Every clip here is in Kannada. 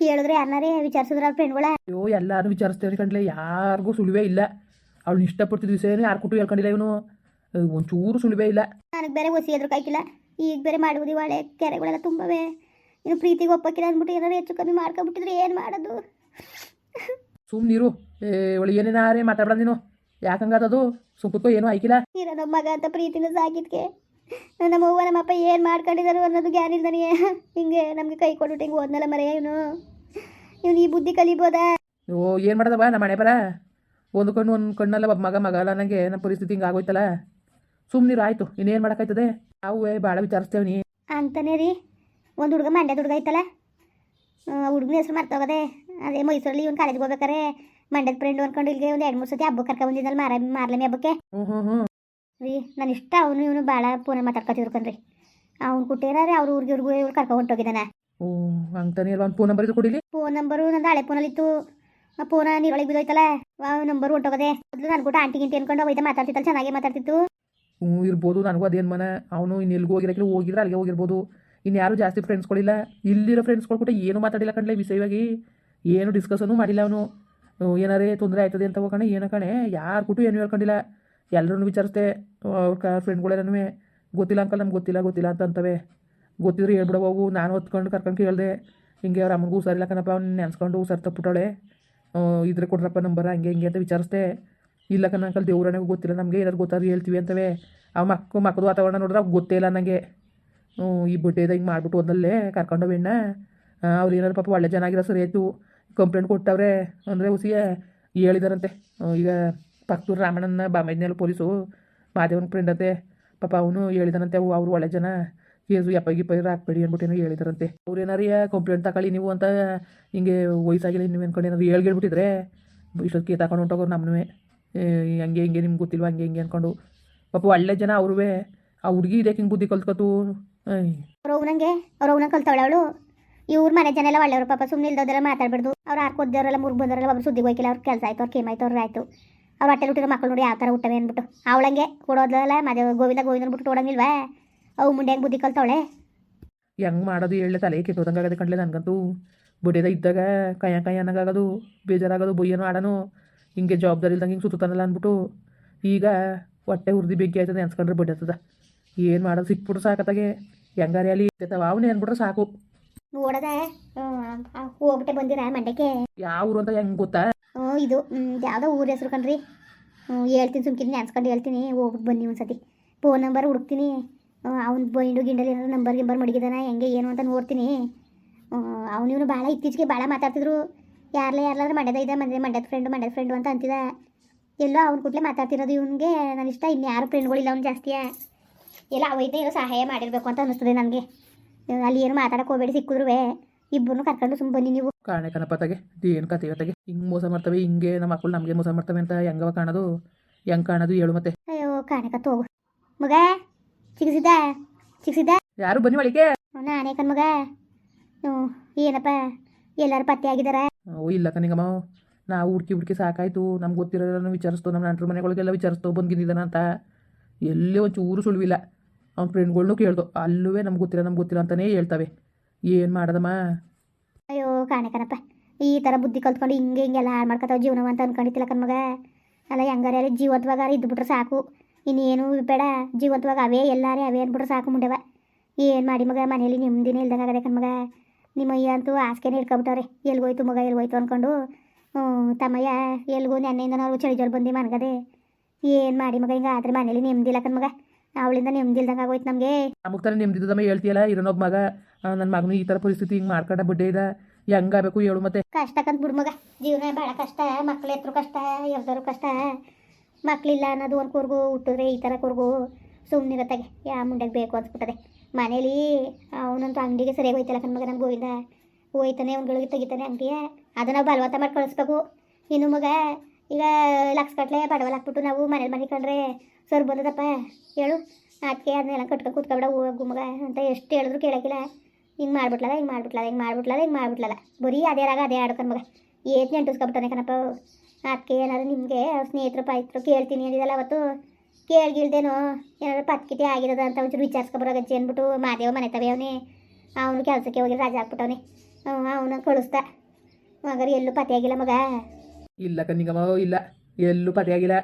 ಕೇಳಿದ್ರೆ ಯಾರನ್ನಾರೇ ವಿಚಾರಿಸಿದ್ರ ಫ್ರೆಂಡ್ಗಳ ಅಯ್ಯೋ ಎಲ್ಲಾರು ವಿಚಾರಿಸ್ತೇವ್ರಿ ಕಂಡ್ಲೆ ಯಾರಿಗೂ ಸುಳಿವೇ ಇಲ್ಲ. ಅವ್ಳು ಇಷ್ಟಪಡ್ತಿದ್ದ ವಿಷಯನೇ ಯಾರು ಕೊಟ್ಟು ಹೇಳ್ಕೊಂಡಿಲ್ಲ ಇವನು. ಒಂಚೂರು ಸುಳಿವೇ ಇಲ್ಲ. ನನಗೆ ಬೇರೆ ಒಸಿ ಎದ್ರು ಕಾಯ್ಕಿಲ್ಲ. ಈಗ ಬೇರೆ ಮಾಡುವುದು ಒಳ್ಳೆ ಕೆರೆಗಳೆಲ್ಲ ತುಂಬವೇ. ಇನ್ನು ಪ್ರೀತಿಗೆ ಒಪ್ಪಕ್ಕಿಲ್ಲ ಅಂದ್ಬಿಟ್ಟು ಏನಾರು ಹೆಚ್ಚು ಕಮ್ಮಿ ಮಾಡ್ಕೊಂಡ್ಬಿಟ್ಟಿದ್ರೆ ಏನು ಮಾಡೋದು? ಸುಮ್ಮನಿರು ಏ ಒಳ್ಳೆ ಏನೇನಾರೇ ಮಾತಾಡ್ಬೇಡ ನೀನು. ಯಾಕಂಗಾದದು ಸುಮ್ಕೋ ಏನೂ ಆಯ್ಕಿಲ್ಲ. ಇರೋ ನಮ್ಮ ಮಗ ಅಂತ ಪ್ರೀತಿನ ಸಾಕಿದ್ಕೆ. ನಮ್ಮ ಅವ್ವ ನಮ್ಮ ಅಪ್ಪ ಏನು ಮಾಡ್ಕೊಂಡಿದ್ದಾರೆ ಅನ್ನೋದು ಗ್ಯಾನ್ ನನಗೆ ಹಿಂಗೆ ನಮಗೆ ಕೈ ಕೊಟ್ಟು ಹಿಂಗೆ ಓದ್ನಲ್ಲ ಮರೆಯ ಇವನು. ಇವನು ಈ ಬುದ್ಧಿ ಕಲಿಬೋದಾ? ಓ ಏನು ಮಾಡೋದವ ನಮ್ಮ ಮನೆ ಬರ? ಒಂದು ಕಣ್ಣು ಒಂದು ಕಣ್ಣಲ್ಲ ಒಬ್ಬ ಮಗ ಮಗ ಅಲ್ಲ ನನಗೆ ನಮ್ಮ ಪರಿಸ್ಥಿತಿ ಹಿಂಗೆ ಆಗೋಯ್ತಲ್ಲ. ಸುಮ್ಮನಿರು ಆಯಿತು. ಇನ್ನೇನು ಮಾಡೋಕ್ಕಾಯ್ತದೆ? ನಾವು ಭಾಳ ವಿಚಾರಿಸ್ತೇವೆ ನೀ. ಅಂತಾನೆ ರೀ. ಒಂದು ಹುಡುಗ ಮಂಡ್ಯದ ಹುಡುಗ ಐತಲ್ಲ. ಹುಡುಗನ ಹೆಸರು ಮರ್ತೋಗದೆ ಅದೇ ಮೈಸೂರಲ್ಲಿ ಇವ್ನು ಕಾಲೇಜ್ಗೆ ಹೋಗ್ಬೇಕಾರೆ. ಮಂಡ್ಯದ ಫ್ರೆಂಡ್ ಅನ್ಕೊಂಡು ಇಲ್ಲಿಗೆ ಒಂದು ಎರಡು ಮೂರು ಸತಿ ಹಬ್ಬಕ್ಕೆ ಕರ್ಕೊಂಡ್ ಬಂದಿದ್ದಲ್ಲ ಮಾರ ಮಾರ್ಲಮಿ ಹಬ್ಬಕ್ಕೆ. ಹ್ಞೂ ಹ್ಞೂ ಹ್ಞೂ ರೀ ನಾನು ಇಷ್ಟ ಅವನು ಇವನು ಭಾಳ ಫೋನಲ್ಲಿ ಮಾತಾಡ್ಕೊತಿದ್ರು ಕಣ್ರಿ. ಅವ್ನು ಕುಟ್ಟಿರಾರೆ ಅವ್ರ ಊರಿಗೆ ಇವ್ರಿಗೂ ಇವ್ರು ಕರ್ಕೊಂಡು ಹೊಂಟೋಗಿದ್ದಾನೆ. ಓ ಹಂಗ್ತಾನೆ ಇಲ್ವಾ ಒಂದು ಫೋನ್ ನಂಬರ್ ಇದು ಕೊಡಿಲಿ? ಫೋನ್ ನಂಬರು ನಂದು ಹಳೆ ಫೋನಲ್ಲಿತ್ತು ಆ ಫೋನ ನೀರೊಳಗೆ ಬಿದ್ದೋಯ್ತಲ್ಲ ಆ ನಂಬರ್ ಹೊಂಟೋಗದೆ. ಮೊದಲು ನಾನು ಕೂಡ ಆಂಟಿ ಗಿಂಟಿ ಅನ್ಕೊಂಡು ಅವೈತೆ ಮಾತಾಡ್ತಿತ್ತಲ್ಲ ಚೆನ್ನಾಗೇ ಮಾತಾಡ್ತಿತ್ತು. ಹ್ಞೂ ಇರ್ಬೋದು ನನಗೂ ಅದೇನು ಮನ. ಅವನು ಇನ್ನು ಎಲ್ಲಿಗೆ ಹೋಗಿರಕ್ಕೆ ಹೋಗಿದ್ರೆ ಅಲ್ಲಿಗೆ ಹೋಗಿರ್ಬೋದು. ಇನ್ನು ಯಾರು ಜಾಸ್ತಿ ಫ್ರೆಂಡ್ಸ್ಗಳಿಲ್ಲ ಇಲ್ಲಿರೋ ಫ್ರೆಂಡ್ಸ್ಗಳು ಕೂಡ ಏನು ಮಾತಾಡಿಲ್ಲ ಕಣ್ಲೆ ವಿಷಯವಾಗಿ. ಏನು ಡಿಸ್ಕಸನ್ನು ಮಾಡಿಲ್ಲ ಅವನು. ಏನಾರೇ ತೊಂದರೆ ಆಯ್ತದೆ ಅಂತ ಹೋಗೋಣ ಏನೋ ಕಣೆ. ಯಾರು ಕೊಟ್ಟು ಏನು ಹೇಳ್ಕೊಂಡಿಲ್ಲ. ಎಲ್ಲರನ್ನು ವಿಚಾರಿಸ್ದೆ ಅವ್ರ ಫ್ರೆಂಡ್ಗಳೆಲ್ಲನೂ ಗೊತ್ತಿಲ್ಲ ಅಂಕಲ್, ನಮ್ಗೆ ಗೊತ್ತಿಲ್ಲ ಗೊತ್ತಿಲ್ಲ ಅಂತ ಅಂತವೆ ಗೊತ್ತಿದ್ರೆ ಹೇಳ್ಬಿಡ ಹೋಗು ನಾನು ಹೊತ್ಕೊಂಡು ಕರ್ಕೊಂಡು ಕೇಳಿದೆ, ಹಿಂಗೆ ಅವ್ರ ಅಮ್ಮನಿಗೂ ಸರಿ ಕಣಪ್ಪ, ಅವ್ನು ನೆನ್ಸ್ಕೊಂಡು ಹುಷಾರು ತಪ್ಪಿಟ್ಟವಳೆ ಇದ್ರೆ ಕೊಡ್ರಪ್ಪ ನಂಬರ, ಹಂಗೆ, ಹಿಂಗೆ ಅಂತ ವಿಚಾರಿಸ್ದೆ. ಇಲ್ಲ ಕಣ ಅಂಕಲ್ ದೇವ್ರನಿಗೂ ಗೊತ್ತಿಲ್ಲ, ನಮಗೆ ಏನಾದ್ರು ಗೊತ್ತಾದ್ರೆ ಹೇಳ್ತೀವಿ ಅಂತವೆ. ಆ ಮಕ್ಕ ಮಕ್ಕದ ವಾತಾವರಣ ನೋಡಿದ್ರೆ ಅವ್ಗೆ ಗೊತ್ತೇ ಇಲ್ಲ ನನಗೆ ಈ ಬಡ್ಡೆದ ಹಿಂಗೆ ಮಾಡಿಬಿಟ್ಟು ಒಂದಲ್ಲೇ ಕರ್ಕೊಂಡು ಬೆಣ್ಣ ಅವ್ರು ಏನಾದ್ರು ಪಾಪ ಒಳ್ಳೆ ಜನ ಆಗಿರೋ ಸರಿ ಆಯಿತು. ಕಂಪ್ಲೇಂಟ್ ಕೊಟ್ಟವ್ರೆ, ಅಂದರೆ ಉಸಿಗೆ ಹೇಳಿದಾರಂತೆ. ಈಗ ಪಕ್ಕದೂರು ರಾಮಣ್ಣನ ಬಾಮೈದ್ನೇಳು ಪೊಲೀಸು ಮಾದೇವನ ಫ್ರೆಂಡ್ ಅಂತೆ ಪಾಪ ಅವನು ಹೇಳಿದನಂತೆ, ಅವು ಅವ್ರು ಒಳ್ಳೆ ಜನ. ಕೇಸು ಎಪ್ಪ ಪೈರು ಹಾಕ್ಬೇಡಿ ಅಂದ್ಬಿಟ್ಟು ಏನೋ ಹೇಳಿದಾರಂತೆ. ಅವ್ರು ಏನಾರು ಕಂಪ್ಲೇಂಟ್ ತಗೊಳ್ಳಿ ನೀವು ಅಂತ ಹಿಂಗೆ ವಯಸ್ಸಾಗಿಲ್ಲ ನೀವು ಅಂದ್ಕೊಂಡು ಹೇಳ್ಗೇಳ್ಬಿಟ್ಟಿದ್ರೆ ಹೇಳ್ಬಿಟ್ಟಿದ್ರೆ ಕೇ ತಗೊಂಡು ಹೊಂಟೋಗೋರು ನಮ್ಮನೂ ಹಂಗೆ ಹಿಂಗೆ ನಿಮ್ಗೆ ಗೊತ್ತಿಲ್ವಾ ಹಂಗೆ ಹಿಂಗೆ ಅಂದ್ಕೊಂಡು ಪಾಪ ಒಳ್ಳೆ ಜನ ಅವ್ರುವೆ. ಆ ಹುಡುಗಿ ಇದಕ್ಕೆ ಹಿಂಗೆ ಬುದ್ಧಿ ಕಲ್ತ್ಕೊತು? ಅವ್ರವ್ನಂಗೆ ಅವ್ರ ಅವ್ನಂಗೆ, ಅವ್ರ ಅವ್ನ ಕಲ್ತಾವಳ ಅವಳು. ಇವ್ರ ಮನೆ ಜನ ಎಲ್ಲ ಒಳ್ಳೆಯವರು ಪಾಪ ಸುಮ್ಮನೆ ಇಲ್ದೋದೆಲ್ಲ ಮಾತಾಡ್ಬಿಡ್ದು ಅವ್ರು ಆರ್ಕೋದ್ದವರೆಲ್ಲ ಮುರ್ಗ್ ಬಂದವರೆಲ್ಲ ಒಬ್ರು ಸುದ್ದಿಗೆ ಹೋಯ್ಕಿಲ್ಲ ಅವ್ರ ಕೆಲಸ ಆಯ್ತು, ಅವ್ರು ಕೇಮಾಯ್ತು ಅವ್ರು ಆಯ್ತು. ಅವ್ರು ಹೊಟ್ಟೆ ಹುಟ್ಟಿರೋ ಮಕ್ಕಳು ನೋಡಿ ಯಾವ ಥರ ಹುಟ್ಟವೆ ಅಂದ್ಬಿಟ್ಟು. ಅವಳಂಗೆ ಕೊಡೋದಲ್ಲ ಮದ ಗೋವಿಂದ ಗೋವಿಂದ ಅಂದ್ಬಿಟ್ಟು ಓಡಂಗಿಲ್ವಾ? ಅವು ಮುಂಡೆ ಹೆಂಗೆ ಬುದ್ಧಿ ಕಲ್ತವಳೆ? ಹೆಂಗೆ ಮಾಡೋದು ಹೇಳಿ ತಲೆ ಕೆಟ್ಟೋದಂಗಾಗದೆ ಕಣ್ಲೆ ನನಗಂತೂ. ಬಡಿಯದ ಇದ್ದಾಗ ಕೈಯ ಕೈ ಅನ್ನಂಗಾಗೋದು ಬೇಜಾರಾಗೋದು ಬೊಯ್ಯನು ಆಡೋನು. ಹಿಂಗೆ ಜವಾಬ್ದಾರಿ ಇಲ್ದಂಗೆ ಹಿಂಗೆ ಸುತ್ತಾನಲ್ಲ ಅಂದ್ಬಿಟ್ಟು ಈಗ ಹೊಟ್ಟೆ ಹುರಿದು ಬೆಂಕಿ ಆಯ್ತದೆ ಅನ್ಸ್ಕೊಂಡ್ರೆ ಬಡಿಯತ್ತದ ಏನು ಮಾಡೋದು ಸಿಕ್ಬಿಟ್ರೆ ಸಾಕತ್ತಾಗೆ. ಹೆಂಗಾರೆ ಅಲ್ಲಿ ಇರ್ತೈತವ? ಅವನೇ ಅಂದ್ಬಿಟ್ರೆ ಸಾಕು. ನೋಡದ ಹೋಗ್ಬಿಟ್ಟೆ ಬಂದಿರ ಮಂಡ್ಯಕ್ಕೆ? ಯಾವ ಊರು ಅಂತ ಹೆಂಗೆ ಗೊತ್ತಾ? ಇದು ಯಾವುದೋ ಊರ ಹೆಸ್ರು ಕಣ್ರಿ. ಹೇಳ್ತೀನಿ ಸುಮ್ಕಿನಿ ನೆನ್ಸ್ಕೊಂಡು ಹೇಳ್ತೀನಿ. ಹೋಗ್ಬಿಟ್ಟು ಬನ್ನಿ ಒಂದು ಸತಿ ಫೋನ್ ನಂಬರ್ ಹುಡುಕ್ತೀನಿ ಅವ್ನ ಬೈಂಡು ಗಿಂಡಲ್ಲಿ ಏನಾದ್ರು ನಂಬರ್ ಗಿಂಬರ್ ಮಡಗಿದಾನ, ಹೆಂಗೆ ಏನು ಅಂತ ನೋಡ್ತೀನಿ. ಅವ್ನು ಇವನು ಭಾಳ ಇತ್ತೀಚೆಗೆ ಭಾಳ ಮಾತಾಡ್ತಿದ್ರು. ಯಾರಲ್ಲ ಯಾರ್ಲಾದ್ರೆ ಮಂಡ್ಯದ ಇದೆ, ಮಂಡ್ಯ, ಮಂಡ್ಯದ ಫ್ರೆಂಡು ಮಂಡ್ಯದ ಫ್ರೆಂಡು ಅಂತ ಅಂತಿದ. ಎಲ್ಲೋ ಅವ್ನ ಕೂಡಲೇ ಮಾತಾಡ್ತಿರೋದು ಇವನಿಗೆ. ನನ್ನ ಇಷ್ಟ ಇನ್ಯಾರು ಫ್ರೆಂಡ್ಗಳಿಲ್ಲ ಅವ್ನು ಜಾಸ್ತಿಯಾ. ಎಲ್ಲ ಅವೈತೆ ಏನೋ ಸಹಾಯ ಮಾಡಿರಬೇಕು ಅಂತ ಅನ್ನಿಸ್ತದೆ ನನಗೆ. ಅಲ್ಲಿ ಏನು ಮಾತಾಡೋಕೆ ಹೋಗ್ಬೇಡಿ ಸಿಕ್ಕಿದ್ರು ಇಬ್ಬರನ್ನು ಕರ್ಕೊಂಡು ಸುಮ್ಮ ಬನ್ನಿ ನೀವು. ಕಾಣೆ ಕಣಪ್ಪ ತಗೆ ಏನು ಕತೆ ಇವತ್ತಾಗೆ ಹಿಂಗೆ ಮೋಸ ಮಾಡ್ತವೆ ಹಿಂಗೆ ನಮ್ಮ ಮಕ್ಕಳು ನಮಗೆ ಮೋಸ ಮಾಡ್ತವೆ ಅಂತ ಹೆಂಗವ ಕಾಣೋದು? ಹೆಂಗ್ ಕಾಣೋದು ಹೇಳು ಮತ್ತೆ. ಅಯ್ಯೋ ಕಾಣಕತ್ತು ಹೋಗು. ಮಗ ಚಿಗಿಸಿದ್ದ? ಚಿಗಿಸಿದ್ದ? ಯಾರು ಬನ್ನಿ ಮಳಿಗೆ? ನಾನೇ ಕಣ್ ಮಗ. ಹ್ಞೂ ಏನಪ್ಪ? ಎಲ್ಲಾರು ಪತ್ತೆ ಆಗಿದಾರ? ಓ ಇಲ್ಲ ಕನಿಗಮ್ಮ ನಾವು ಹುಡ್ಕಿ ಹುಡ್ಕಿ ಸಾಕಾಯ್ತು. ನಮ್ಗೆ ಗೊತ್ತಿರೋದನ್ನು ವಿಚಾರಿಸ್ತು. ನಮ್ಮ ನಂಟ್ರ ಮನೆಗಳಿಗೆಲ್ಲ ವಿಚಾರಿಸ್ತು. ಬಂದಿದ್ದಾನ ಅಂತ. ಎಲ್ಲೇ ಒಂಚೂರು ಚೂರು ಸುಳಿವಿಲ್ಲ. ಅವ್ನ ಫ್ರೆಂಡ್ಗಳ್ನು ಕೇಳ್ದು. ಅಲ್ಲೂ ನಮ್ಗೆ ಗೊತ್ತಿಲ್ಲ ನಮ್ಗೆ ಗೊತ್ತಿಲ್ಲ ಅಂತಲೇ ಹೇಳ್ತವೆ. ಏನು ಮಾಡದಮ್ಮ? ಅಯ್ಯೋ, ಕಾಣೆ ಕಣಪ್ಪ. ಈ ಥರ ಬುದ್ಧಿ ಕಲ್ತ್ಕೊಂಡು ಹಿಂಗೆ ಹಿಂಗೆಲ್ಲ ಹಾಳು ಮಾಡ್ಕೊತಾವ ಜೀವನವ ಅಂತ ಅನ್ಕೊಂಡಿತ್ತಿಲ್ಲ ಕಣ್ಮಗ ಅಲ್ಲ, ಹೆಂಗಾರ ಜೀವಂತವಾಗ ಇದ್ಬಿಟ್ರೆ ಸಾಕು. ಇನ್ನೇನು ಬೇಡ. ಜೀವಂತವಾಗ ಅವೇ ಎಲ್ಲಾರೇ ಅವೇ ಅಂದ್ಬಿಟ್ರೆ ಸಾಕು ಮುಂಡವ. ಏನು ಮಾಡಿ ಮಗ ಮನೇಲಿ ನೆಮ್ಮದಿನೇ ಇಲ್ದಂಗೆ ಆಗದೆ ಕಣ್ಮಗ ನಿಮ್ಮ ಅಯ್ಯ ಅಂತೂ ಆಸ್ಕೆನೇ ಇಟ್ಕೊಬಿಟ್ಟವ್ರೆ ಎಲ್ಗೋಯ್ತು ಮಗ ಎಲ್ಗೋಯ್ತು ಅಂದ್ಕೊಂಡು ತಮ್ಮಯ್ಯ ಎಲ್ಗೂ ನೆನ್ನೆಯಿಂದ ನಾವು ಚಳಿ ಜೋರು ಬಂದು ಮನ್ಗದೆ. ಏನು ಮಾಡಿ ಮಗ ಹಿಂಗೆ ಆದ್ರೆ ಮನೇಲಿ ನೆಮ್ಮದಿ ಇಲ್ಲ ಕಣ್ ಮಗ. ಅವಳಿಂದ ನೆಮ್ಮದಿ ಇಲ್ದಂಗೆ ಆಗೋಯ್ತು ನಮಗೆ. ನಮಗೆ ತಾನೇ ನೆಮ್ಮದಿದ್ದಮ್ಮ ಹೇಳ್ತೀಯಲ್ಲ ಇರೋನೊಬ್ಬ ಮಗ. ನನ್ನ ಮಗನು ಈ ತರ ಪರಿಸ್ಥಿತಿ ಹಿಂಗ್ ಮಾಡ್ಕೊಂಡ ಬಿಡ್ಡೆ ಇದ ಹೆಂಗಾಗಬೇಕು ಹೇಳು ಮತ್ತೆ. ಕಷ್ಟಕ್ಕಂತ ಬಿಡು ಮಗ. ಜೀವನ ಭಾಳ ಕಷ್ಟ. ಮಕ್ಳು ಎತ್ತರು ಕಷ್ಟ ಎರ್ದರು ಕಷ್ಟ. ಮಕ್ಳಿಲ್ಲ ಅನ್ನೋದು ಒಂದು ಕೂರ್ಗು ಹುಟ್ಟಿದ್ರೆ ಈ ಥರ ಕೂರ್ಗು ಸುಮ್ಮನಿರತ್ತಾಗೆ ಯಾ ಮುಂಡಕ್ ಬೇಕು ಅನ್ಸ್ಬಿಟ್ಟದೆ. ಮನೇಲಿ ಅವನಂತೂ ಅಂಗಡಿಗೆ ಸರಿಯಾಗಿ ಹೋಯ್ತಲ್ಲ ಕಣ್ಮಗ ನಮ್ಮ ಗೋವಿಂದ. ಹೋಯ್ತಾನೆ ಅವ್ನುಗಳಿಗೆ ತೆಗಿತಾನೆ ಅಂಗಡಿಯ ಅದನ್ನ ಬಲವಂತ ಮಾಡಿ ಕಳಿಸ್ಬೇಕು ಇನ್ನು ಮಗ ಈಗ ಲಕ್ಷ ಕಟ್ಲೆ ಬಡವಲ್ ಹಾಕ್ಬಿಟ್ಟು ನಾವು ಮನೇಲಿ ಮನೆ ಕಂಡ್ರೆ ಸರ್ ಬಂದದಪ್ಪ, ಹೇಳು. ಅದಕ್ಕೆ ಅದನ್ನೆಲ್ಲ ಕಟ್ಕೊಂಡು ಕೂತ್ಕೊಬೇಡ ಹೋಗು ಮಗ ಅಂತ ಎಷ್ಟು ಹೇಳಿದ್ರು ಕೇಳೋಕ್ಕಿಲ್ಲ. ಹಿಂಗೆ ಮಾಡ್ಬಿಟ್ಲಲ್ಲ ಹಿಂಗೆ ಮಾಡ್ಬಿಟ್ಲಲ್ಲ ಹಿಂಗೆ ಮಾಡ್ಬಿಟ್ಲಲ್ಲ ಹಿಂಗೆ ಮಾಡ್ಬಿಟ್ಲಲ್ಲ. ಬರೀ ಅದೇ ರಾಗ ಅದೇ ಆಡ್ಕೊಂಡು ಮಗ. ಏತ್ ನೆಂಟಿಸ್ಕೊಬಿಟ್ಟಾನೆ ಕಣಪ್ಪ ಅದಕ್ಕೆ ಏನಾದ್ರು ನಿಮಗೆ ಸ್ನೇಹಿತರು ಪಾಯಿತರು ಕೇಳ್ತೀನಿ ಅಂದಿದ್ದಲ್ಲ ಅವತ್ತು. ಕೇಳ್ಗಿಲ್ದೇನೋ ಏನಾದ್ರು ಪತ್ಕಿತಿ ಆಗಿರೋದು ಅಂತ ಒಂಚೂರು ವಿಚಾರಿಸ್ಕೊಬರೋ ಗಜ್ಜಿ ಅಂದ್ಬಿಟ್ಟು ಮಾದೇವ ಮನೆ ತವೆ ಅವನೇ. ಅವನು ಕೆಲಸಕ್ಕೆ ಹೋಗಿ ರಜೆ ಹಾಕ್ಬಿಟ್ಟವನೇ ಅವನ ಕಳಿಸ್ದ. ಮಗರು ಎಲ್ಲೂ ಪತ್ತೆಯಾಗಿಲ್ಲ ಮಗ. ಇಲ್ಲ ಕಣ್ಣಿಗಮ್ಮ ಇಲ್ಲ. ಎಲ್ಲೂ ಪತೆಯಾಗಿಲ್ಲ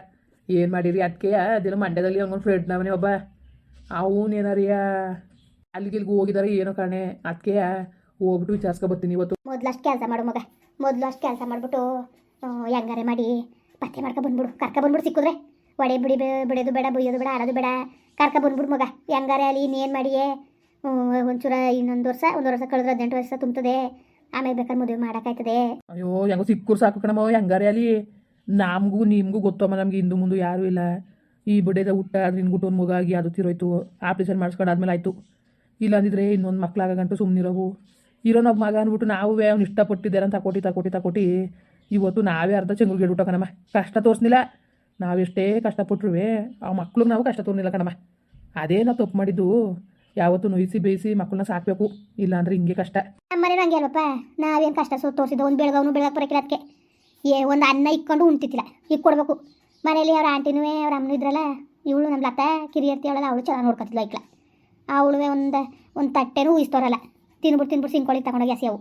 ಏನು ಮಾಡಿರಿ? ಅದಕ್ಕೆ ಅದೇನೋ ಮಂಡ್ಯದಲ್ಲಿ ಅವ್ನು ಫ್ರೆಂಡ್ ನವನೇ ಒಬ್ಬ. ಅವನೇನಾರಿಯ? ಅಲ್ಲಿಗೆ ಇಲ್ಲಿಗೆ ಹೋಗಿದಾರೆ, ಏನೋ ಕಾಣೆ. ಅದಕ್ಕೆ ಹೋಗ್ಬಿಟ್ಟು ವಿಚಾರಿಸ್ಕೊ ಬರ್ತೀನಿ ಇವತ್ತು. ಮೊದ್ಲು ಅಷ್ಟು ಕೆಲಸ ಮಾಡು ಮಗ. ಮೊದಲು ಅಷ್ಟು ಕೆಲಸ ಮಾಡಿಬಿಟ್ಟು ಹೆಂಗಾರೆ ಮಾಡಿ ಪತ್ತೆ ಮಾಡ್ಕೊ ಬಂದ್ಬಿಡು. ಕರ್ಕ ಬಂದ್ಬಿಡು ಸಿಕ್ಕಿದ್ರೆ. ಒಡೆ ಬಿಡಿ ಬಿಡೋದು ಬೇಡ, ಬಯ್ಯೋದು ಬೇಡ, ಆಡೋದು ಬೇಡ. ಕರ್ಕ ಬಂದ್ಬಿಡು ಮಗ. ಹೆಂಗಾರೆ ಅಲ್ಲಿ ಇನ್ನೇನು ಮಾಡಿಯೇ? ಒಂಚೂರ ಇನ್ನೊಂದು ವರ್ಷ, ಒಂದು ವರ್ಷ ಕಳೆದ್ರೆ ಹದಿನೆಂಟು ವರ್ಷ ತುಂಬ್ತದೆ. ಆಮೇಲೆ ಬೇಕಾದ್ರೆ ಮದುವೆ ಮಾಡೋಕ್ಕಾಯ್ತದೆ. ಅಯ್ಯೋ, ಹೆಂಗೋ ಸಿಕ್ಕೂರು ಸಾಕು ಕಣಮ್ಮ. ಹೆಂಗಾರೆ ಅಲ್ಲಿ? ನಮಗೂ, ನಿಮಗೂ ಗೊತ್ತಮ್ಮ, ನಮ್ಗೆ ಹಿಂದೂ ಮುಂದೆ ಯಾರೂ ಇಲ್ಲ. ಈ ಬಡ್ಡೆದ ಹುಟ್ಟ ಗುಟ್ಟ ಒಂದು ಮಗ ಆಗಿ ಅದು ತಿರೋಯ್ತು. ಆಪ್ರೇಷನ್ ಮಾಡಿಸ್ಕೊಂಡು ಆದ್ಮೇಲೆ ಆಯಿತು ಇಲ್ಲಾಂದಿದ್ರೆ ಇನ್ನೊಂದು ಮಕ್ಳಾಗಂಟು ಸುಮ್ಮನಿರೋವು ಇರೋ ನಮ್ಮ ಮಗ ಅಂದ್ಬಿಟ್ಟು ನಾವೇ ಅವ್ನು ಇಷ್ಟಪಟ್ಟಿದ್ದಾರೆ ಅಂತ ಕೊಟ್ಟಿ ತಕೊಟ್ಟಿ ತಕೊಟ್ಟಿ ಇವತ್ತು ನಾವೇ ಅರ್ಧ ಚೆಂಗುರು ಊಟ ಕಣಮ್ಮ. ಕಷ್ಟ ತೋರಿಸ್ನಿಲ್ಲ. ನಾವೆಷ್ಟೇ ಕಷ್ಟಪಟ್ರು ಆ ಮಕ್ಳಿಗೆ ನಾವು ಕಷ್ಟ ತೋರ್ನಿಲ್ಲ ಕಣಮ್ಮ. ಅದೇ ನಾವು ತಪ್ಪು ಮಾಡಿದ್ದು. ಯಾವತ್ತು ನೋಯಿಸಿ ಬೇಯಿಸಿ ಮಕ್ಕಳನ್ನ ಸಾಕಬೇಕು. ಇಲ್ಲಾಂದ್ರೆ ಹಿಂಗೆ ಕಷ್ಟ. ನಮ್ಮನೆ ನಂಗೆ ಅಲ್ವಪ್ಪ ನಾವೇನು ಕಷ್ಟ ಸೊ ತೋರಿಸಿದ ಒಂದು ಬೆಳಗವನು ಬೆಳಗ್ ಬರೋಕಿಲ್ಲ ಅದಕ್ಕೆ ಏ, ಒಂದು ಅನ್ನ ಇಕ್ಕೊಂಡು ಉಣ್ತಿತ್ತಿಲ್ಲ ಈಗ ಮನೇಲಿ ಅವ್ರ ಆಂಟಿನೂ, ಅವ್ರ ಅಮ್ಮನೂ ಇದ್ರಲ್ಲ, ಇವಳು ನಮ್ಮ ಲತ ಕಿರಿಯರ್ತಿಯವಳಲ್ಲ ಅವಳು ಚೆನ್ನಾಗಿ ನೋಡ್ಕೊತಿದ್ಲು ಐಕ್ಲ ಅವಳು ಒಂದು ಒಂದು ತಟ್ಟೆನೂ ಉಯಿಸ್ತೋರಲ್ಲ ತಿನ್ಬಿಟ್ಟು ತಿನ್ಬಿಟ್ಟು ಸಿಂಕೊಳ್ಳಿ ತಗೊಂಡೋಗಿ ಎಸೆಯವು.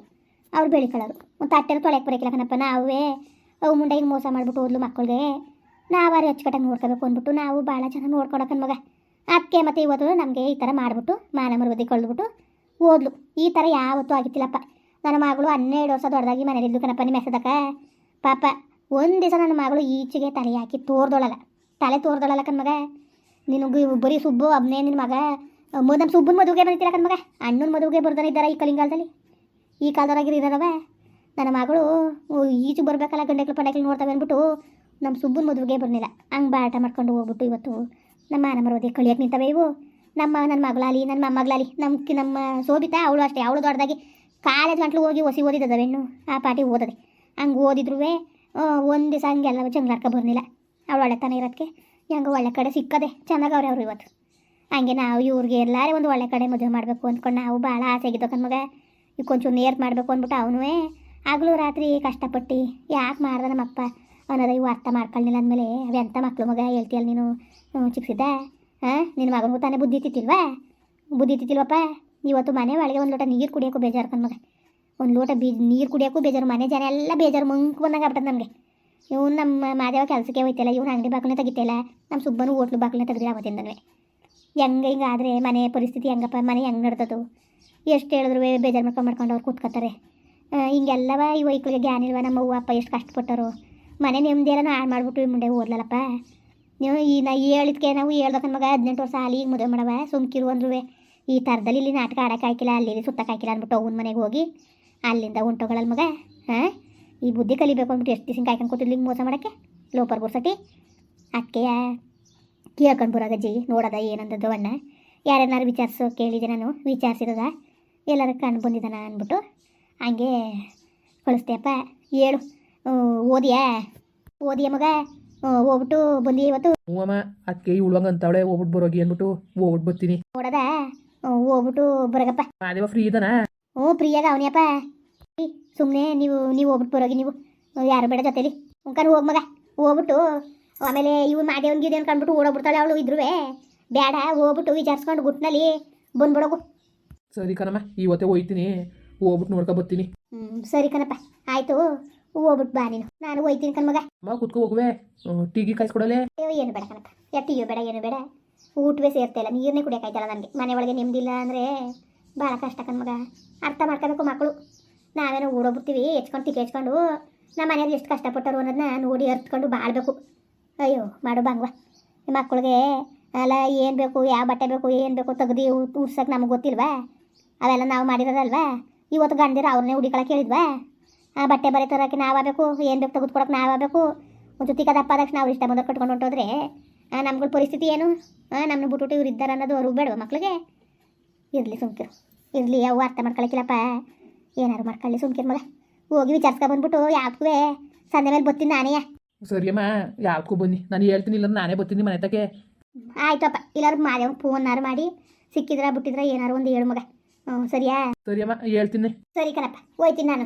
ಅವ್ರು ಬೆಳಿಕೊಳ್ಳೋರು ಒಂದು ತಟ್ಟೆನೂ ತೊಳೆಯಕ್ಕೆ ಬರೋಕಿಲ್ಲ ಕಣಪ್ಪ, ನಾವೇ, ಅವು ಮುಂಡೆ ಹಿಂಗೆ ಮೋಸ ಮಾಡಿಬಿಟ್ಟು ಓದ್ಲು ಮಕ್ಕಳಿಗೆ. ನಾವಾರು ಅಚ್ಚುಕಟ್ಟಾಗಿ ನೋಡ್ಕೋಬೇಕು ಅಂದ್ಬಿಟ್ಟು, ನಾವು ಭಾಳ ಚೆನ್ನಾಗಿ ನೋಡ್ಕೊಳಕನ್ ಮಗ. ಅದಕ್ಕೆ ಮತ್ತೆ ಇವತ್ತು ನಮಗೆ ಈ ಥರ ಮಾಡಿಬಿಟ್ಟು ಮಾನ ಮರುವದಿ ಕಳೆದ್ಬಿಟ್ಟು ಓದ್ಲು. ಈ ಥರ ಯಾವತ್ತೂ ಆಗಿತ್ತಿಲ್ಲಪ್ಪ. ನನ್ನ ಮಗಳು ಹನ್ನೆರಡು ವರ್ಷ ದೊಡ್ಡದಾಗಿ ಮನೇಲಿದ್ದು ಕಣಪ್ಪ ನಿಮ್ಮ ಹೆಸದಕ್ಕ ಪಾಪ ಒಂದು ದಿವಸ ನನ್ನ ಮಗಳು ಈಚೆಗೆ ತಲೆ ಹಾಕಿ ತೋರ್ದೊಳಲ್ಲ. ತಲೆ ತೋರ್ದೊಳಲ್ಲ ಕಣ್ಮಗ ನಿನಗೆ ಬರೀ ಸುಬ್ಬು ಒಬ್ಬನೇ ನಿನ್ನ ಮಗ. ನಮ್ಮ ಸುಬ್ಬನ ಮದುವೆಗೆ ಬಂದಿತ್ತಿಲ್ಲ ಕಣ್ಮಗ ಅಣ್ಣನ ಮದುವೆಗೆ ಬರ್ದಾನೆ ಇದ್ದಾರೆ ಈ ಕಲಿಂಗಾಲದಲ್ಲಿ ಈ ಕಾಲದವರಾಗಿ ಇದಾರವ ನನ್ನ ಮಗಳು ಈಚೆ ಬರಬೇಕಲ್ಲ ಗಂಡಕ್ಳು ಪಂಡಕ್ಳು ನೋಡ್ತಾವೆ ಅಂದ್ಬಿಟ್ಟು ನಮ್ಮ ಸುಬ್ಬನ ಮದುವೆಗೆ ಬರಲಿಲ್ಲ. ಹಂಗೆ ಬಾಟ ಮಾಡ್ಕೊಂಡು ಹೋಗ್ಬಿಟ್ಟು ಇವತ್ತು ನಮ್ಮ ನಮ್ಮ ಮರವದಿ ಕಳಿಯಕ್ಕೆ ನಿಂತವೆ ಇವು. ನಮ್ಮ ನನ್ನ ಮಗಳಾಲಿ ನನ್ನ ಮೊಮ್ಮಗಳಾಲಿ ನಮ್ಮ ನಮ್ಮ ಶೋಭಿತಾ ಅವಳು ಅಷ್ಟೇ, ಅವಳು ದೊಡ್ಡದಾಗಿ ಕಾಲೇಜ್ ಗಂಟ್ಲು ಹೋಗಿ ಒಸಿ ಓದಿದ್ದದ ಹೆಣ್ಣು. ಆ ಪಾಟಿ ಓದದೆ. ಹಂಗೆ ಓದಿದ್ರು ಒಂದು ದಿವಸ ಹಂಗೆಲ್ಲ ಜಂಗ್ಲಾಡ್ಕೊ ಬರ್ನಿಲ್ಲ ಅವಳು ಒಳ್ಳೆತನ ಇರೋದಕ್ಕೆ ಹೆಂಗೆ ಒಳ್ಳೆ ಕಡೆ ಸಿಕ್ಕದೆ ಚೆನ್ನಾಗವ್ರೆ ಅವರು ಇವತ್ತು. ಹಂಗೆ ನಾವು ಇವ್ರಿಗೆ ಎಲ್ಲಾರೇ ಒಂದು ಒಳ್ಳೆ ಕಡೆ ಮದುವೆ ಮಾಡಬೇಕು ಅಂದ್ಕೊಂಡು ನಾವು ಭಾಳ ಆಸೆ ಆಗಿದ್ದೋ ಮಗ. ಈಗ ಕೊಂಚೂರು ನೇರ್ ಮಾಡಬೇಕು ಅಂದ್ಬಿಟ್ಟು ಅವನು ಆಗಲೂ ರಾತ್ರಿ ಕಷ್ಟಪಟ್ಟು ಯಾಕೆ ಮಾಡ್ದೆ ನಮ್ಮಪ್ಪ? ಅನ್ನೋದ ಇವು ಅರ್ಥ ಮಾಡ್ಕೊಳ್ಳಿಲ್ಲ ಅಂದಮೇಲೆ ಅವೆಂಥ ಮಕ್ಕಳು ಮಗ ಹೇಳ್ತೀಯಲ್ಲ ನೀನು? ಚಿಪ್ಸಿದ್ದೆ? ಹಾಂ ನಿನ್ನ ಮಗನಿಗೂ ತಾನೇ ಬುದ್ಧಿ ತಿತ್ತಿಲ್ವ ಬುದ್ಧಿ ತಿತ್ತಿಲ್ವಪ್ಪ ಇವತ್ತು ಮನೆ ಒಳಗೆ ಒಂದು ಲೋಟ ನೀರು ಕುಡಿಯೋಕ್ಕೂ ಬೇಜಾರು ಕಣ್ಮಗ ಒಂದು ಲೋಟ ಬೀಜ, ನೀರು ಕುಡಿಯೋಕ್ಕೂ ಬೇಜಾರು. ಮನೆ ಜನ ಎಲ್ಲ ಬೇಜಾರು. ಮಂಕ್ ಬಂದಂಗೆ ಆಗ್ಬಿಟ್ಟದ ನಮಗೆ. ಇವ್ನು ನಮ್ಮ ಮಾದೇವ ಕೆಲಸಕ್ಕೆ ಹೋಯ್ತಿಲ್ಲ, ಇವ್ನು ಅಂಗಡಿ ಬಾಕ್ಲೇ ತೆಗಿತಿಲ್ಲ. ನಮ್ಮ ಸುಬ್ಬನು ಹೋಟ್ಲು ಬಾಕ್ಲೇ ತೆಗೆದಿಲ್ಲ ಅವತ್ತಿಂದನೂ ಹೆಂಗೆ ಹಿಂಗೆ ಆದರೆ ಮನೆ ಪರಿಸ್ಥಿತಿ ಹೆಂಗಪ್ಪ? ಮನೆ ಹೆಂಗೆ ನಡ್ದದು? ಎಷ್ಟು ಹೇಳಿದ್ರು ಬೇಜಾರು ಮಾಡ್ಕೊಂಡು ಮಾಡ್ಕೊಂಡು ಅವ್ರು ಕೂತ್ಕೋತಾರೆ. ಹಿಂಗೆಲ್ಲವ ಈ ವೈಕ್ಳಿಗೆ ಜ್ಞಾನ ಇಲ್ವ? ನಮ್ಮ ಅವ್ವ, ಅಪ್ಪ ಎಷ್ಟು ಕಷ್ಟಪಟ್ಟರು. ಮನೆ ನೆಮ್ಮದಿ ಎಲ್ಲ ಹಾಳು ಮಾಡಿಬಿಟ್ಟು ಮುಂದೆ ಓದ್ಲಲ್ಲಪ್ಪ. ನೀವು ಈ ನಾ ಹೇಳಿದ್ಕೆ ನಾವು ಹೇಳ್ದಕ್ಕ ಮಗ ಹದಿನೆಂಟು ವರ್ಷ ಅಲ್ಲಿ ಮದುವೆ ಮಾಡವ. ಸುಮ್ಕಿರು ಅಂದ್ರೂ ಈ ಥರದಲ್ಲಿ ಇಲ್ಲಿ ನಾಟಕ ಆಡಕ್ಕೆ ಹಾಕಿಲ್ಲ ಅಲ್ಲಿ ಸುತ್ತಕ್ಕೆ ಆಯ್ಕಿಲ್ಲ ಅಂದ್ಬಿಟ್ಟು ಅವನ ಮನೆಗೆ ಹೋಗಿ ಅಲ್ಲಿಂದ ಉಂಟುಗಳಲ್ಲಿ ಮಗ. ಹಾಂ? ಈ ಬುದ್ಧಿ ಕಲಿಬೇಕು ಅಂದ್ಬಿಟ್ಟು ಎಷ್ಟು ದಿವಸ ಕಾಯ್ಕೊಂಡು ಕೂತಿದ್ಲಿ ಹಿಂಗೆ ಮೋಸ ಮಾಡೋಕ್ಕೆ? ಲೋಪರ್ ಗುರ್ಸಟಿ ಅದಕ್ಕೆ ಕೇಳ್ಕೊಂಡು ಬರೋದಜ್ಜಿ ನೋಡೋದ ಏನಂದದ್ದು ಅಣ್ಣ. ಯಾರನ್ನಾರು ವಿಚಾರಿಸೋ ಕೇಳಿದೆ ನಾನು ವಿಚಾರಿಸಿರೋದ ಎಲ್ಲರೂ ಕಂಡು ಬಂದಿದ್ದಾನ ಅಂದ್ಬಿಟ್ಟು ಹಂಗೆ ಕಳಿಸ್ತೀಯಪ್ಪ ಹ್ಮ್, ಓದಿಯಾ? ಓದಿಯ ಮಗ? ಹೋಗ್ಬಿಟ್ಟು ಬಂದಿ ಇವತ್ತು. ಹ್ಞೂ ಅಮ್ಮ ಅದಕ್ಕೆ ಉಳ್ವಂಗ ಅಂತವಳೆ ಹೋಗ್ಬಿಟ್ಟು ಬರೋಗಿ ಅಂದ್ಬಿಟ್ಟು ಹೋಗ್ಬಿಟ್ಟು ಬರ್ತೀನಿ. ನೋಡದ? ಹೋಗ್ಬಿಟ್ಟು ಬರಗಪ್ಪ. ಮಾದೇವ ಫ್ರೀ ಇದನ? ಹ್ಞೂ ಆಗ ಅವನಿಯಪ್ಪ. ಸುಮ್ಮನೆ ನೀವು ನೀವು ಹೋಗ್ಬಿಟ್ಟು ಬರೋಗಿ ನೀವು. ಯಾರು ಬೇಡ ಜೊತೆಲಿ. ಉಂಕನ್ ಹೋಗ್ ಮಗ. ಹೋಗ್ಬಿಟ್ಟು ಆಮೇಲೆ ಇವು ಮಾದೇವನ್ ಗಿದೇವನ್ ಕಂಡ್ಬಿಟ್ಟು ಓಡೋಗ್ಬಿಡ್ತಾಳೆ ಅವಳು ಇದ್ರುವೆ. ಬೇಡ ಹೋಗ್ಬಿಟ್ಟು ವಿಚಾರಿಸ್ಕೊಂಡು ಗುಟ್ನಲ್ಲಿ ಬಂದ್ಬಿಡೋಗು. ಸರಿ ಕಣಮ್ಮ ಇವತ್ತೇ ಹೋಯ್ತೀನಿ. ಹೋಗ್ಬಿಟ್ಟು ನೋಡ್ಕೊ ಬರ್ತೀನಿ. ಹ್ಞೂ ಸರಿ ಕಣಪ್ಪ. ಆಯಿತು. ಹೋಗ್ಬಿಟ್ಟು ಬಾ ನೀನು. ನಾನು ಹೋಯ್ತೀನಿ ಕಣ್ಮಗ ಮಾ ಕುತ್ಕೋ ಹೋಗುವೆ. ಟೀಗಿ ಕಾಯಿಸ್ಕೊಡಲೆ ಅಯ್ಯೋ ಏನು ಬೇಡ ಕಣಪ್ಪ. ಎಟ್ಟಿಯೋ ಬೇಡ ಏನು ಬೇಡ. ಊಟವೇ ಸೇರ್ತಾ ಇಲ್ಲ. ನೀರನ್ನೇ ಕುಡಿಯೋಕ್ಕಾಯ್ತಲ್ಲ ನನಗೆ. ಮನೆ ಒಳಗೆ ನೆಮ್ಮದಿಲ್ಲ ಅಂದರೆ ಭಾಳ ಕಷ್ಟ ಕಣ್ಮಗ ಅರ್ಥ ಮಾಡ್ಕೋಬೇಕು ಮಕ್ಕಳು. ನಾವೇನೋ ಓಡೋಗ್ಬಿಡ್ತೀವಿ ಹೆಚ್ಕೊಂಡು ತಿಕ್ಕ ಹೆಚ್ಕೊಂಡು ನಮ್ಮ ಮನೆಯಲ್ಲಿ ಎಷ್ಟು ಕಷ್ಟಪಟ್ಟರು ಅನ್ನೋದನ್ನ ನೋಡಿ ಅರ್ತ್ಕೊಂಡು ಬಾಳ್ಬೇಕು. ಅಯ್ಯೋ ಮಾಡು ಬಂಗ್ವ. ಮಕ್ಕಳಿಗೆ ಅಲ್ಲ ಏನು ಬೇಕು ಯಾವ ಬಟ್ಟೆ ಬೇಕು ಏನು ಬೇಕು ತೆಗ್ದು ಉಡ್ಸೋಕೆ ನಮಗೆ ಗೊತ್ತಿಲ್ವಾ? ಅವೆಲ್ಲ ನಾವು ಮಾಡಿರೋದಲ್ವಾ? ಇವತ್ತು ಗಂಡಿರ ಅವ್ರನ್ನೇ ಹುಡಿಕೊಳಕ್ಕೆ ಹೇಳಿದ್ವಾ? ಆ ಬಟ್ಟೆ ಬರೆ ತರೋಕೆ ನಾವಾಗಬೇಕು ಏನು ಬೇಕು ತೆಗೆದುಕೊಡಕ್ಕೆ ನಾವಾಗಬೇಕು ಒಂದು ತಿಕ್ಕ ಅದಪ್ಪ ಆದಕ್ಷಣ ಅವ್ರು ಇಷ್ಟ ಬಂದಾಗ ಕಟ್ಕೊಂಡು ಹೊಂಟೋದ್ರೆ ನಮ್ಗಳ ಪರಿಸ್ಥಿತಿ ಏನು? ನಮ್ಮನ್ನ ಬಿಟ್ಬಿಟ್ಟು ಇವ್ರು ಇದ್ದಾರೆ ಅನ್ನೋದು ಅವ್ರು ಬೇಡವ ಮಕ್ಕಳಿಗೆ ಇರಲಿ ಸುಮ್ಕಿರು. ಇರಲಿ ಅವು ಅರ್ಥ ಮಾಡ್ಕೊಳಕ್ಕಿಲ್ಲಪ್ಪ ಏನಾರು ಮಾಡ್ಕೊಳ್ಳಿ ಸುಮ್ಕಿರು ಮಗ. ಹೋಗಿ ವಿಚಾರಿಸ್ಕೊ ಬಂದ್ಬಿಟ್ಟು ಯಾವ್ದೇ ಸಂಜೆ ಮೇಲೆ ಬತ್ತೀನಿ ನಾನೇ. ಸರಿಯಮ್ಮ ಯಾವ್ದಕ್ಕೂ ಬನ್ನಿ. ನಾನು ಹೇಳ್ತೀನಿ ಇಲ್ಲ ನಾನೇ ಬರ್ತೀನಿ ಮನೆ ತಕ್ಕೆ ಆಯ್ತಪ್ಪ ಇಲ್ಲಾರು ಮಾದೇವ್ ಫೋನ್ನಾರು ಮಾಡಿ ಸಿಕ್ಕಿದ್ರ ಬಿಟ್ಟಿದ್ರ ಏನಾರು ಒಂದು ಹೇಳು ಮಗ. ಹ್ಞೂ ಸರಿಯಾ? ಸರಿಯಮ್ಮ ಹೇಳ್ತೀನಿ. ಸರಿ ಕಣಪ್ಪ ಹೋಯ್ತೀನಿ ನಾನು.